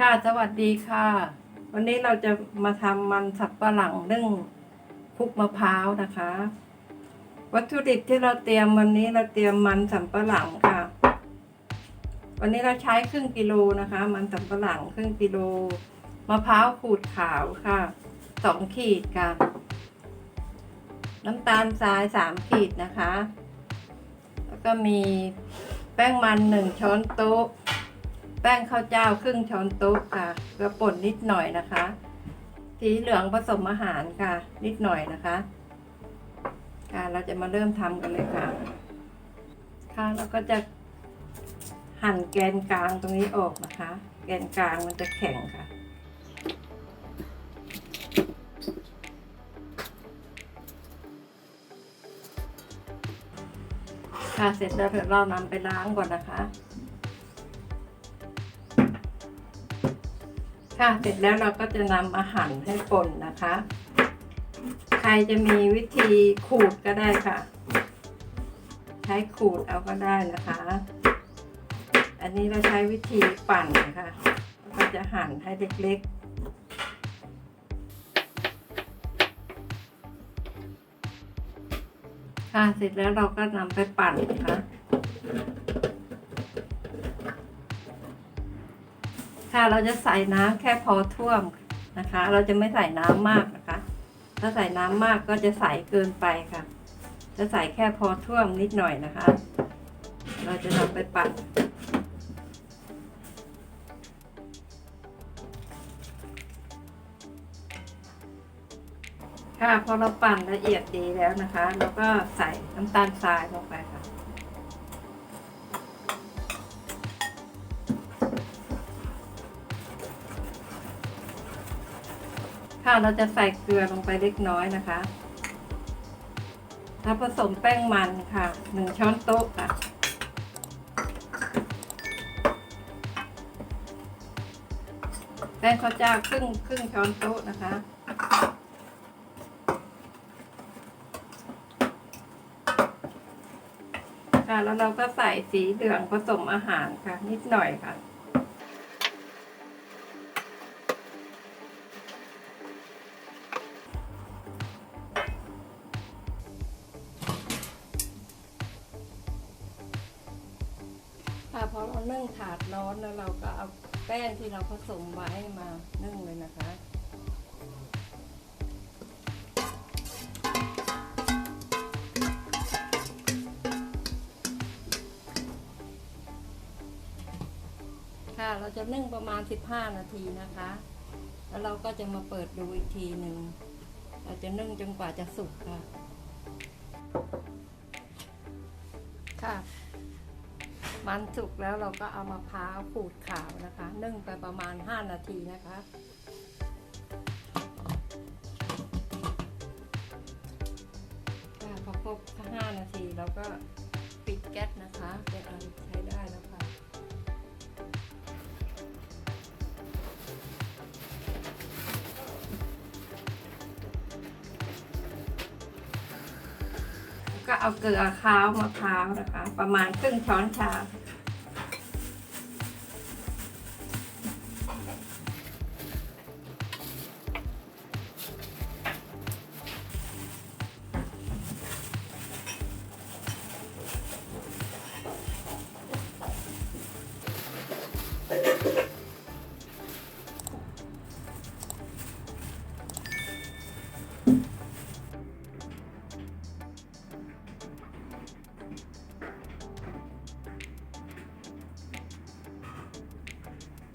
ค่ะ สวัสดีค่ะ วันนี้เราจะมาทำมันสับปะหลังเนึ่องคลุกมะพร้าวนะคะ วัตถุดิบที่เราเตรียมวันนี้เราเตรียมมันสับปะหลังค่ะ วันนี้เราใช้ครึ่งกิโลนะคะ มันสับปะหลังครึ่งกิโล มะพร้าวขูดขาวค่ะสองขีดค่ะ น้ำตาลทรายสามขีดนะคะ แล้วก็มีแป้งมันหนึ่งช้อนโต๊ะ แป้งข้าวเจ้าครึ่งช้อนโต๊ะค่ะเกลือป่นนิดหน่อยนะคะ สีเหลืองผสมอาหารค่ะ นิดหน่อยนะคะ ค่ะเราจะมาเริ่มทำกันเลยค่ะ ค่ะเราก็จะหั่นแกนกลางตรงนี้ออกนะคะ แกนกลางมันจะแข็งค่ะค่ะเสร็จแล้วเดี๋ยวเรานำไปล้างก่อนนะคะ ค่ะเสร็จแล้วเราก็จะนำอาหารให้ป่นนะคะ ใครจะมีวิธีขูดก็ได้ค่ะ ใช้ขูดเอาก็ได้นะคะ อันนี้เราใช้วิธีปั่นค่ะแล้วก็จะหั่นให้เล็กๆค่ะเสร็จแล้วเราก็นำไปปั่นนะคะ ค่ะ เราจะใส่น้ำแค่พอท่วมนะคะ เราจะไม่ใส่น้ำมากนะคะ ถ้าใส่น้ำมากก็จะใส่เกินไปค่ะ จะใส่แค่พอท่วมนิดหน่อยนะคะ เราจะนำไปปั่นค่ะพอเราปั่นละเอียดดีแล้วนะคะ เราก็ใส่น้ำตาลทรายลงไปค่ะ ค่ะเราจะใส่เกลือลงไปเล็กน้อยนะคะ แล้วผสมแป้งมันค่ะหนึ่งช้อนโต๊ะค่ะ แป้งข้าวเจ้าครึ่งครึ่งช้อนโต๊ะนะคะค่ะแล้วเราก็ใส่สีเหลืองผสมอาหารค่ะ นิดหน่อยค่ะ ค่ะพอเรานึ่งถาดร้อนแล้วเราก็เอาแป้งที่เราผสมไว้มานึ่งเลยนะคะค่ะเราจะนึ่งประมาณ 15 นาทีนะคะ แล้วเราก็จะมาเปิดดูอีกทีหนึ่ง เราจะนึ่งจนกว่าจะสุกค่ะ ค่ะ มันสุกแล้วเราก็เอามะพร้าวขูดขาวนะคะ นึ่งไปประมาณ 5 นาทีนะคะ พอครบ5นาทีเราก็ปิดแก๊สนะคะเดี๋ยวเราใช้ ก็เอาเกลือค้าวมะพร้าวนะคะ ประมาณครึ่งช้อนชา